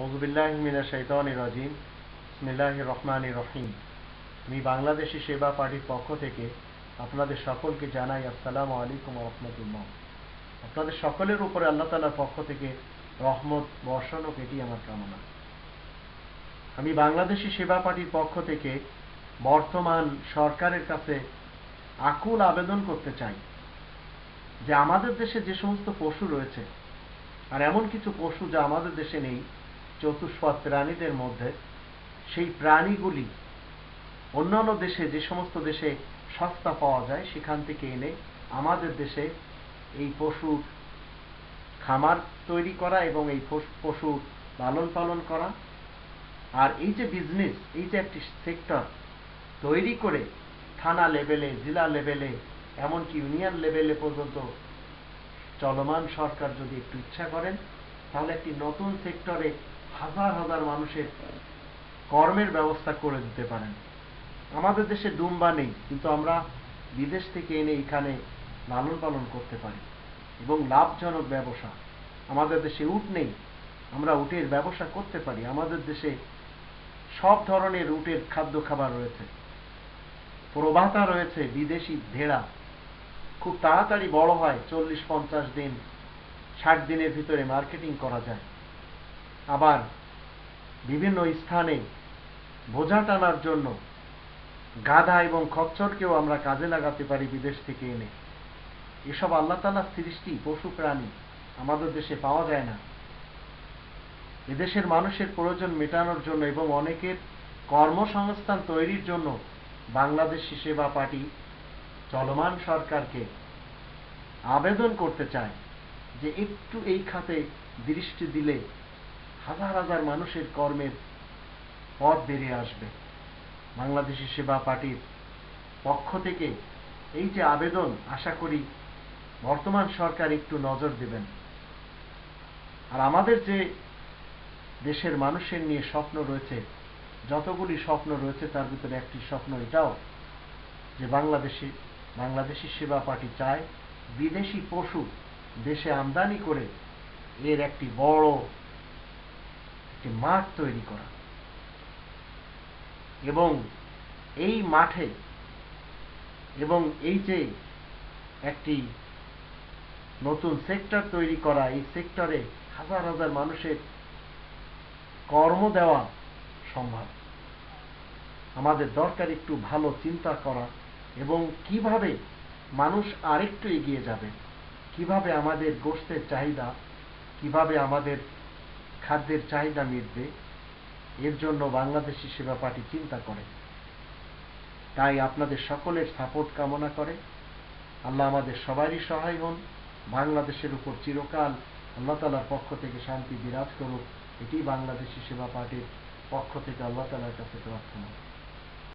রাজিম। ইসমিল্লাহ রহমান রহিম। আমি বাংলাদেশি সেবা পার্টির পক্ষ থেকে আপনাদের সকলকে জানাই আসসালামু আলাইকুম রহমতুল্লাহ। আপনাদের সকলের উপরে আল্লাহ তালার পক্ষ থেকে রহমত, বর্ষণ হোক এটি আমার কামনা। আমি বাংলাদেশি সেবা পার্টির পক্ষ থেকে বর্তমান সরকারের কাছে আকুল আবেদন করতে চাই যে আমাদের দেশে যে সমস্ত পশু রয়েছে, আর এমন কিছু পশু যা আমাদের দেশে নেই চতুষ্পদ প্রাণীদের মধ্যে সেই প্রাণীগুলি অন্যান্য দেশে, যে সমস্ত দেশে সস্তা পাওয়া যায়, সেখান থেকে এনে আমাদের দেশে এই পশুর খামার তৈরি করা এবং এই পশু লালন পালন করা। আর এই যে বিজনেস এই যে একটি সেক্টর তৈরি করে থানা লেভেলে জেলা লেভেলে এমনকি ইউনিয়ন লেভেলে পর্যন্ত চলমান সরকার যদি একটু ইচ্ছা করেন, তাহলে একটি নতুন সেক্টরে হাজার হাজার মানুষের কর্মের ব্যবস্থা করে দিতে পারেন। আমাদের দেশে দুম্বা নেই, কিন্তু আমরা বিদেশ থেকে এনে এখানে লালন পালন করতে পারি এবং লাভজনক ব্যবসা। আমাদের দেশে উট নেই, আমরা উটের ব্যবসা করতে পারি। আমাদের দেশে সব ধরনের উটের খাদ্য খাবার রয়েছে। প্রবাতা রয়েছে, বিদেশি ভেড়া। খুব তাড়াতাড়ি বড় হয়, চল্লিশ পঞ্চাশ দিন, ষাট দিনের ভিতরে মার্কেটিং করা যায়। আবার বিভিন্ন স্থানে বোঝা টানার জন্য গাধা এবং খচ্চরকেও আমরা কাজে লাগাতে পারি বিদেশ থেকে এনে। এসব আল্লাহ তালার সৃষ্টি, পশু, প্রাণী আমাদের দেশে পাওয়া যায় না। এদেশের মানুষের প্রয়োজন মেটানোর জন্য এবং অনেকের কর্মসংস্থান তৈরির জন্য বাংলাদেশি সেবা পার্টি চলমান সরকারকে আবেদন করতে চায় যে একটু এই খাতে দৃষ্টি দিলে হাজার হাজার মানুষের কর্মের পথ বেরিয়ে আসবে। বাংলাদেশি সেবা পার্টির পক্ষ থেকে এই যে আবেদন, আশা করি বর্তমান সরকার একটু নজর দেবেন। আর আমাদের যে দেশের মানুষের নিয়ে স্বপ্ন রয়েছে, যতগুলি স্বপ্ন রয়েছে তার ভিতরে একটি স্বপ্ন এটাও যে বাংলাদেশি বাংলাদেশি সেবা পার্টি চায় বিদেশি পশু দেশে আমদানি করে, এর একটি বড় একটি মাঠ তৈরি করা। এবং এই মাঠে এবং এই যে একটি নতুন সেক্টর তৈরি করা, এই সেক্টরে হাজার হাজার মানুষের কর্ম দেওয়া সম্ভব। আমাদের দরকার একটু ভালো চিন্তা করা এবং কীভাবে মানুষ আরেকটু এগিয়ে যাবে, কীভাবে আমাদের গোষ্ঠের চাহিদা, কীভাবে আমাদের খাদ্যের চাহিদা মিটবে, এর জন্য বাংলাদেশি সেবা পার্টি চিন্তা করে। তাই আপনাদের সকলের সাপোর্ট কামনা করে। আল্লাহ আমাদের সবারই সহায় হন। বাংলাদেশের উপর চিরকাল আল্লাহ তালার পক্ষ থেকে শান্তি বিরাজ করুক। এটি বাংলাদেশি সেবা পার্টির পক্ষ থেকে আল্লাহ তালার কাছে প্রার্থনা।